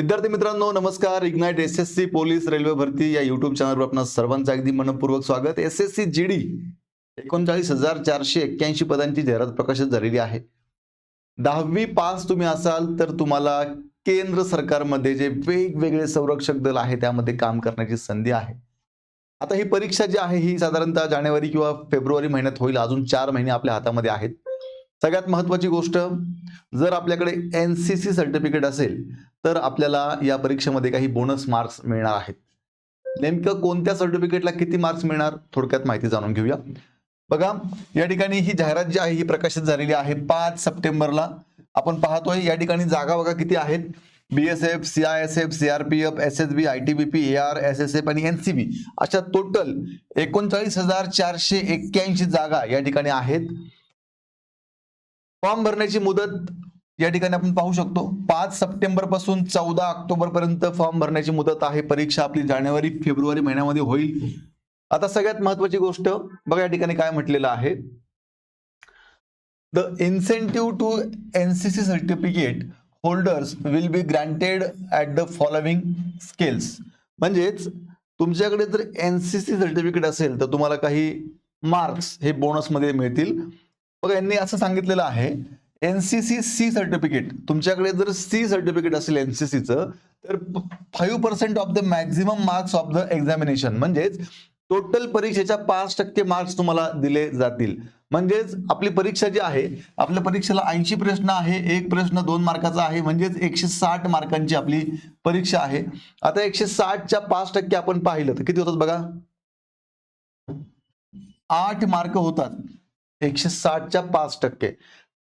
विद्यार्थी मित्रांनो नमस्कार. Ignite S S C police railway भरती या युट्यूब चॅनलवर आपण सर्वांचं अगदी मनपूर्वक स्वागत. S S C G D एकोणचाळीस हजार चारशे एक्क्याऐंशी पदांची जाहिरात प्रकाशित झालेली आहे. दहावी पास तुम्ही असाल तर तुम्हाला केंद्र सरकारमध्ये जे वेगवेगळे संरक्षक दल आहे त्यामध्ये काम करण्याची संधी आहे. आता ही परीक्षा जी आहे ही साधारणतः जानेवारी किंवा फेब्रुवारी महिन्यात होईल. अजून चार महिने आपल्या हातामध्ये आहेत. सगळ्यात महत्वाची गोष्ट जर आपल्याकडे एन सी सी सर्टिफिकेट असेल तर आपल्याला या परीक्षेमध्ये काही बोनस मार्क्स मिळणार आहेत. नेमकं कोणत्या सर्टिफिकेटला किती मार्क्स मिळणार थोडक्यात माहिती जाणून घेऊया. बघा या ठिकाणी ही जाहिरात जी आहे ही प्रकाशित झालेली आहे पाच सप्टेंबरला. आपण पाहतोय या ठिकाणी जागा बघा किती आहेत. BSF CISF CRPF C I S F C R P F S B I T B P A R S S F आणि एनसीबी अशा टोटल एकोणचाळीस हजार चारशे एक्क्याऐंशी जागा या ठिकाणी आहेत. फॉर्म भरण्याची मुदत या ठिकाणी आपण पाहू शकतो. पाच सप्टेंबरपासून चौदा ऑक्टोबर पर्यंत फॉर्म भरण्याची मुदत आहे. परीक्षा आपली जानेवारी फेब्रुवारी महिन्यामध्ये होईल. आता सगळ्यात महत्वाची गोष्ट बघा या ठिकाणी काय म्हटलेलं आहे. The incentive to NCC certificate holders will be granted at the following scales म्हणजेच तुमच्याकडे जर एनसीसी सर्टिफिकेट असेल तर तुम्हाला काही मार्क्स हे बोनसमध्ये मिळतील. बघा यांनी असं सांगितलेलं आहे एनसीसी सी सर्टिफिकेट तुमच्याकडे जर सी सर्टिफिकेट असेल एनसीसीचं तर five percent of the maximum marks of the examination म्हणजेच टोटल परीक्षेच्या पाच टक्के मार्क्स तुम्हाला दिले जातील. म्हणजेच आपली परीक्षा जी आहे आपल्या परीक्षेला ऐंशी प्रश्न आहे एक प्रश्न दोन मार्काचा आहे म्हणजेच एकशे साठ मार्कांची आपली परीक्षा आहे. आता एकशे साठच्या पाच टक्के आपण पाहिलं तर किती होतात बघा? आठ मार्क होतात. एकशे साठच्या पाच टक्के.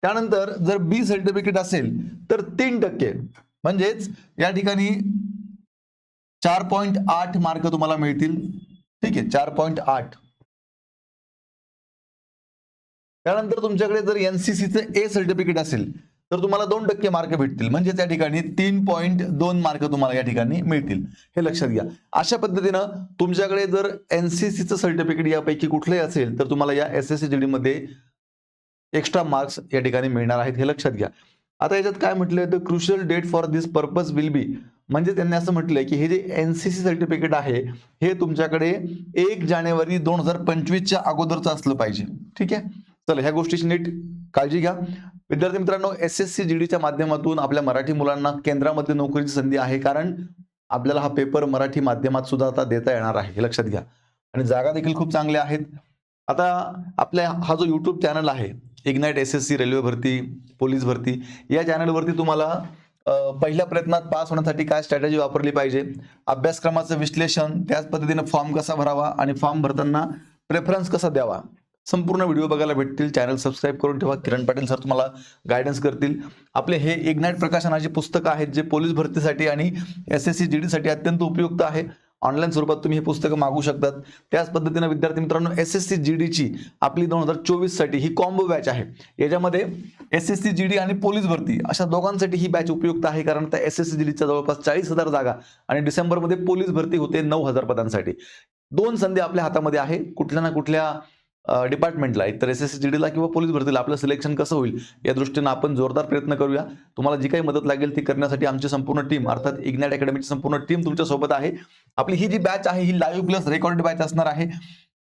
त्यानंतर जर बी सर्टिफिकेट असेल तर तीन टक्के. म्हणजेच या ठिकाणी चार पॉईंट आठ मार्क तुम्हाला मिळतील. ठीक आहे चार पॉईंट आठ. त्यानंतर तुमच्याकडे जर एनसीसीचं ए सर्टिफिकेट असेल तर तुम्हाला दोन टक्के मार्क भेटतील. म्हणजे त्या ठिकाणी तीन पॉईंट दोन मार्क तुम्हाला या ठिकाणी मिळतील. हे लक्षात घ्या. अशा पद्धतीनं तुमच्याकडे जर एनसीसीचं सर्टिफिकेट यापैकी कुठलंही असेल तर तुम्हाला या एस एस सी मध्ये एक्स्ट्रा मार्क्स या ठिकाणी मिळणार आहेत हे लक्षात घ्या. आता याच्यात काय म्हटलंय? तर crucial date for this purpose will be म्हणजे त्यांनी असं म्हटलंय की हे जे एनसीसी सर्टिफिकेट आहे हे तुमच्याकडे एक जानेवारी दोन हजार पंचवीसच्या अगोदरचं असलं पाहिजे. ठीक आहे? चला ह्या गोष्टीची नीट काळजी घ्या. विद्यार्थी मित्रांनो एस एस सी जी डीच्या माध्यमातून आपल्या मराठी मुलांना केंद्रामध्ये नोकरीची संधी आहे कारण आपल्याला हा पेपर मराठी माध्यमात सुद्धा आता देता येणार आहे. हे लक्षात घ्या. आणि जागा देखील खूप चांगल्या आहेत. आता आपल्या हा जो यूट्यूब चॅनल आहे Ignite S S C railway भरती पोलीस भरती या चॅनलवरती तुम्हाला पहिल्या प्रयत्नात पास होण्यासाठी काय स्ट्रॅटेजी वापरली पाहिजे अभ्यासक्रमाचं विश्लेषण त्याच पद्धतीनं फॉर्म कसा भरावा आणि फॉर्म भरताना प्रेफरन्स कसा द्यावा संपूर्ण व्हिडिओ बघायला भेटतील चॅनल सबस्क्राईब करून ठेवा. किरण पाटील सर तुम्हाला गायडन्स करतील. आपले हे इग्नाईट प्रकाशनाची पुस्तकं आहेत जे पोलीस भरतीसाठी आणि एस एस सी जी डीसाठी अत्यंत उपयुक्त आहे. ऑनलाईन स्वरूपात तुम्ही हे पुस्तकं मागू शकतात. त्याच पद्धतीनं विद्यार्थी मित्रांनो एस एस सी जी डीची आपली दोन हजार चोवीससाठी ही कॉम्बो बॅच आहे. याच्यामध्ये S S C G D आणि पोलीस भरती अशा दोघांसाठी ही बॅच उपयुक्त आहे कारण त्या एस एस सी जी डीच्या जवळपास चाळीस हजार जागा आणि डिसेंबरमध्ये पोलीस भरती होते नऊ हजार पदांसाठी. दोन संधी आपल्या हातामध्ये आहे. कुठल्या ना कुठल्या डिपार्टमेंटला एकतर एस एस सी जी डीला किंवा पोलीस भरतीला आपलं सिलेक्शन कसं होईल या दृष्टीनं आपण जोरदार प्रयत्न करूया. तुम्हाला जी काही मदत लागेल ती करण्यासाठी आमची संपूर्ण टीम अर्थात इग्नॅट अकॅडमीची संपूर्ण टीम तुमच्यासोबत आहे. आपली ही जी बॅच आहे ही लाईव्ह प्लस रेकॉर्ड बॅच असणार आहे.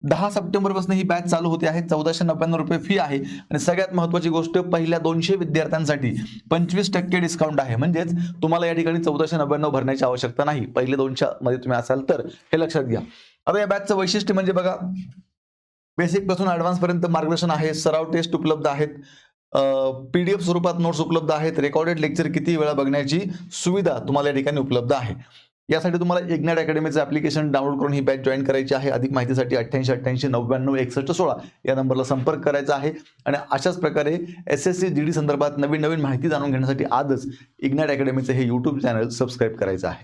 दहा सप्टेंबरपासून ही बॅच चालू होते आहे. चौदाशे नव्याण्णव रुपये फी आहे. आणि सगळ्यात महत्वाची गोष्ट पहिल्या दोनशे विद्यार्थ्यांसाठी पंचवीस टक्के डिस्काउंट आहे. म्हणजेच तुम्हाला या ठिकाणी चौदाशे नव्याण्णव भरण्याची आवश्यकता नाही. पहिले दोनशे मध्ये तुम्ही असाल तर हे लक्षात घ्या. आता या बॅचचं वैशिष्ट्य म्हणजे बघा बेसिकपासून ऍडव्हान्स पर्यंत मार्गदर्शन आहे सराव टेस्ट उपलब्ध आहेत पीडीएफ स्वरूपात नोट्स उपलब्ध आहेत रेकॉर्डेड लेक्चर किती वेळा बघण्याची सुविधा तुम्हाला या ठिकाणी उपलब्ध आहे. यासाठी तुम्हाला इग्नॅट अकॅडमीचं ऍप्लिकेशन डाउनलोड करून ही बॅच जॉईन करायची आहे. अधिक माहितीसाठी अठ्ठ्याऐंशी अठ्ठ्याऐंशी नव्याण्णव एकसष्ट सोळा या नंबरला संपर्क करायचा आहे. आणि अशाच प्रकारे S S C G D संदर्भात नवीन नवीन माहिती जाणून घेण्यासाठी आजच इग्नॅट अकॅडमीचं हे यूट्यूब चॅनल सबस्क्राईब करायचं आहे.